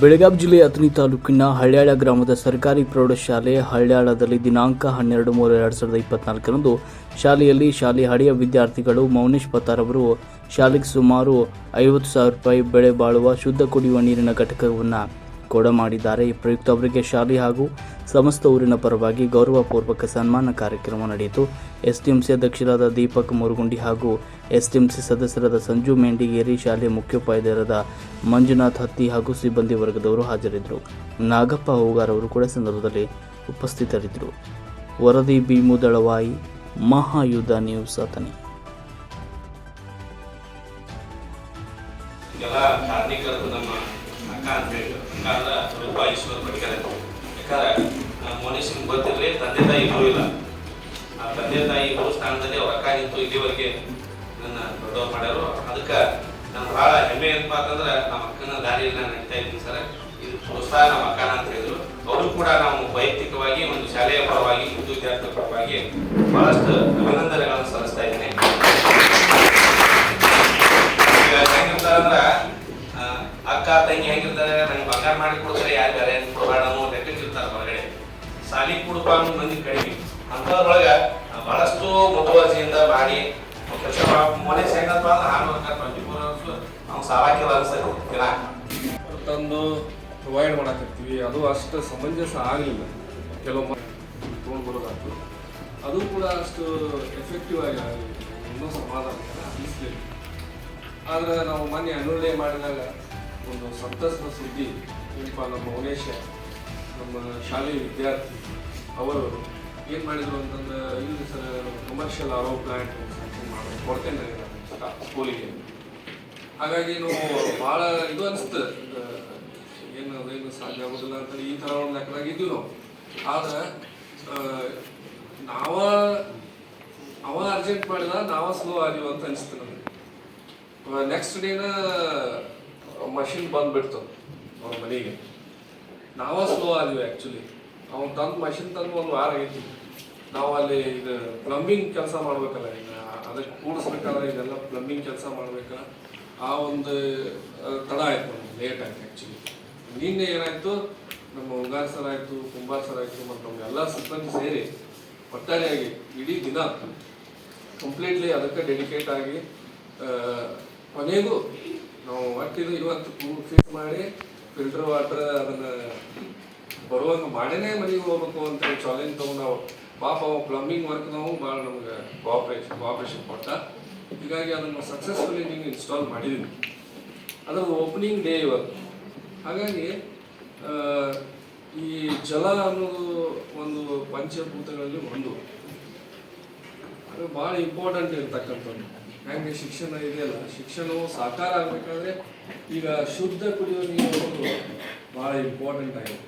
ಬೆಳಗಾವಿ ಜಿಲ್ಲೆಯ ಅಥಣಿ ತಾಲೂಕಿನ ಹಳ್ಯಾಳ ಗ್ರಾಮದ ಸರ್ಕಾರಿ ಪ್ರೌಢಶಾಲೆ ಹಳ್ಯಾಳದಲ್ಲಿ ದಿನಾಂಕ ಹನ್ನೆರಡು ಮೂರು ಎರಡು ಸಾವಿರದ ಇಪ್ಪತ್ನಾಲ್ಕರಂದು ಶಾಲೆಯಲ್ಲಿ ಶಾಲೆ ಹಳೆಯ ವಿದ್ಯಾರ್ಥಿಗಳು ಮೌನೇಶ್ ಪತಾರ್ ಅವರು ಶಾಲೆಗೆ ಸುಮಾರು ಐವತ್ತು ಸಾವಿರ ರೂಪಾಯಿ ಬೆಳೆ ಬಾಳುವ ಶುದ್ಧ ಕುಡಿಯುವ ನೀರಿನ ಘಟಕವನ್ನು ಕೊಡ ಮಾಡಿದ್ದಾರೆ. ಈ ಪ್ರಯುಕ್ತ ಅವರಿಗೆ ಶಾಲೆ ಹಾಗೂ ಸಮಸ್ತ ಊರಿನ ಪರವಾಗಿ ಗೌರವಪೂರ್ವಕ ಸನ್ಮಾನ ಕಾರ್ಯಕ್ರಮ ನಡೆಯಿತು. ಎಸ್ಟಿಎಂಸಿ ಅಧ್ಯಕ್ಷರಾದ ದೀಪಕ್ ಮುರುಗುಂಡಿ ಹಾಗೂ ಎಸ್ಟಿಎಂಸಿ ಸದಸ್ಯರಾದ ಸಂಜು ಮೆಂಡಿಗೇರಿ ಶಾಲೆ ಮುಖ್ಯೋಪಾಧ್ಯಾಯರಾದ ಮಂಜುನಾಥ್ ಹತ್ತಿ ಹಾಗೂ ಸಿಬ್ಬಂದಿ ವರ್ಗದವರು ಹಾಜರಿದ್ದರು. ನಾಗಪ್ಪ ಹೂಗಾರ್ ಅವರು ಕೂಡ ಸಂದರ್ಭದಲ್ಲಿ ಉಪಸ್ಥಿತರಿದ್ದರು. ವರದಿ ಭೀಮುದಳವಾಯಿ ಮುದಳವಾಯಿ ಮಹಾಯುದ್ಧ ನೀವು ಕಾರ್ಮಿಕರದ್ದು ನಮ್ಮ ತಂದೆ ತಾಯಿ ಇಲ್ಲ. ಆ ತಂದೆ ತಾಯಿ ಇರೋ ಸ್ಥಾನದಲ್ಲಿ ಅವ್ರ ಅಕ್ಕ ನಿಂತು ಇಲ್ಲಿವರೆಗೆ ನನ್ನ ದೊಡ್ಡವ್ರು ಮಾಡ್ಯಾರು. ಅದಕ್ಕೆ ನಮ್ಗೆ ಭಾಳ ಹೆಮ್ಮೆ ಏನಪ್ಪ ಅಂತಂದ್ರೆ ನಮ್ಮ ಅಕ್ಕನ ದಾರಿಯಲ್ಲಿ ನಾನು ನಡೀತಾ ಇದ್ದೀನಿ ಸರ್. ಇದು ಪ್ರೋತ್ಸಾಹ ನಮ್ಮ ಅಕ್ಕನ ಅಂತ ಹೇಳಿದ್ರು. ಅವರು ಕೂಡ ನಾವು ವೈಯಕ್ತಿಕವಾಗಿ ಒಂದು ಶಾಲೆಯ ಪರವಾಗಿ ಒಂದು ವಿದ್ಯಾರ್ಥಿ ಪರವಾಗಿ ಬಹಳಷ್ಟು ಅಭಿನಂದನೆಗಳನ್ನು ಸಲ್ಲಿಸ್ತಾ ಇದ್ದೀನಿ. ಹೆಂಗಿರ್ತಾರಂದ್ರ ಅಕ್ಕ, ತಂಗಿ ಹೆಂಗಿರ್ತಾರೆ, ನಂಗೆ ಬಂಗಾರ ಮಾಡಿ ಕೊಡ್ತಾರೆ, ಯಾರು ಬೇರೆ ಏನು ಕೊಡಬೇಡ ಅನ್ನೋ ಇರ್ತಾರೆ ಹೊರಗಡೆ. ಸಾಲಿ ಕುಡುಪ ಅನ್ನೋ ಮಂದಿ ಕಡಿಮೆ. ಅಂಥದ್ರೊಳಗೆ ಬಹಳಷ್ಟು ಮುತುವರ್ಜಿಯಿಂದ ಮಾಡಿ ಕೆಲಸ ಮೊನ್ನೆ ಹೆಂಗಪ್ಪ ಅಂದ್ರೆ ಫೋರ್ ಅವರ್ಸ್ ಅವ್ನು ತಂದು ಪ್ರೊವೈಡ್ ಮಾಡಕತ್ತೀವಿ. ಅದು ಅಷ್ಟು ಸಮಂಜಸ ಆಗಲಿಲ್ಲ. ಕೆಲವೊಮ್ಮೆ ತೊಗೊಂಡು ಬರೋದಾಯ್ತು ಅದು ಕೂಡ ಅಷ್ಟು ಎಫೆಕ್ಟಿವ್ ಆಗಿ ಆಗಲಿಲ್ಲ. ಇನ್ನೂ ಸಮಾಧಾನ ಅನಿಸ್ಲಿಲ್ಲ. ಆದ್ರೆ ನಾವು ಮೊನ್ನೆ ಅನುರ್ಣಯ ಮಾಡಿದಾಗ ಒಂದು ಸಂತಸದ ಸುದ್ದಿ ಏನಪ್ಪ, ನಮ್ಮ ಮೌನೇಶ, ನಮ್ಮ ಶಾಲೆ ವಿದ್ಯಾರ್ಥಿ, ಅವರು ಏನು ಮಾಡಿದರು ಅಂತಂದ್ರೆ, ಇಲ್ಲಿ ಸರ್ ಕಮರ್ಷಿಯಲ್ ಆರೋ ಮಾಡಿ ಕೊಡ್ತೇನೆ ಸ್ಕೂಲಿಗೆ. ಹಾಗಾಗಿ ನಾವು ಭಾಳ ಇದು ಅನಿಸ್ತು ಏನು ಅದೇನು ಸಾಧ್ಯ ಆಗೋದಿಲ್ಲ ಅಂತ ಈ ಥರ ಒಂದು ಲೆಕ್ಕದಾಗ ಇದ್ದೀವಿ ನಾವು. ಆದ್ರೆ ನಾವ ಅವ ಅರ್ಜೆಂಟ್ ಮಾಡಿದ ನಾವ ಸ್ಲೋ ಆಗಿವ ಅಂತ ಅನಿಸ್ತು ನಮಗೆ. ನೆಕ್ಸ್ಟ್ ಡೇನ ಮಷಿನ್ ಬಂದ್ಬಿಡ್ತು ಅವ್ರ ಮನೆಗೆ. ನಾವ ಸ್ಲೋ ಆದ್ವಿ ಆ್ಯಕ್ಚುಲಿ ಅವ್ನು ತಂದು ಮಷಿನ್ ತಂದು ಒಂದು ವಾರ ಆಗೈತಿ ನಾವು ಅಲ್ಲಿ ಇದು ಪ್ಲಂಬಿಂಗ್ ಕೆಲಸ ಮಾಡ್ಬೇಕಲ್ಲ ಈಗ ಅದಕ್ಕೆ ಕೂಡಿಸ್ಬೇಕಾದ್ರೆ ಇದೆಲ್ಲ ಪ್ಲಂಬಿಂಗ್ ಕೆಲಸ ಮಾಡ್ಬೇಕಲ್ಲ ಆ ಒಂದು ತಡ ಆಯ್ತು ನಮ್ಗೆ ಲೇಟ್ ಆಯ್ತು ಆ್ಯಕ್ಚುಲಿ ನಿನ್ನೆ ಏನಾಯ್ತು, ನಮ್ಮ ಉಂಗಾರ್ ಸರ್ ಆಯ್ತು, ಕುಂಬಾರ್ ಸರ್ ಆಯ್ತು, ಮತ್ತು ನಮ್ಗೆಲ್ಲ ಸಿಬ್ಬಂದಿ ಸೇರಿ ಒಟ್ಟಾರೆಯಾಗಿ ಇಡೀ ದಿನ ಕಂಪ್ಲೀಟ್ಲಿ ಅದಕ್ಕೆ ಡೆಡಿಕೇಟ್ ಆಗಿ ಕೊನೆಗೂ ನಾವು ಒಟ್ಟಿದ್ದು ಇವತ್ತು ಫಿಕ್ಸ್ ಮಾಡಿ ಫಿಲ್ಟರ್ ವಾಟರ್ ಅದನ್ನು ಬರುವಂಗೆ ಮಾಡೇನೆ ಮನೆಗೆ ಹೋಗ್ಬೇಕು ಅಂತ ಚಾಲೆಂಜ್ ತೊಗೊಂಡು ನಾವು, ಪಾಪ ಪ್ಲಂಬಿಂಗ್ ವರ್ಕ್ ನಾವು ಭಾಳ ನಮ್ಗೆ ಕೋಆಪ್ರೇಷನ್ ಕೋಆಪ್ರೇಷನ್ ಕೊಟ್ಟ. ಹೀಗಾಗಿ ಅದನ್ನು ಸಕ್ಸಸ್ಫುಲಿ ನೀವು ಇನ್ಸ್ಟಾಲ್ ಮಾಡಿದ್ದೀನಿ ಅದರ ಓಪನಿಂಗ್ ಡೇ ಇವತ್ತು ಹಾಗಾಗಿ ಈ ಜಲ ಅನ್ನೋದು ಒಂದು ಪಂಚಭೂತಗಳಲ್ಲಿ ಒಂದು. ಅದು ಭಾಳ ಇಂಪಾರ್ಟೆಂಟ್ ಇರ್ತಕ್ಕಂಥದ್ದು. ಹೆಂಗೆ ಶಿಕ್ಷಣ ಇದೆಯಲ್ಲ, ಶಿಕ್ಷಣವು ಸಾಕಾರ ಆಗಬೇಕಾದ್ರೆ ಈಗ ಶುದ್ಧ ಕುಡಿಯೋ ನೀರು ಒಂದು ಭಾಳ ಇಂಪಾರ್ಟೆಂಟ್ ಆಗಿದೆ.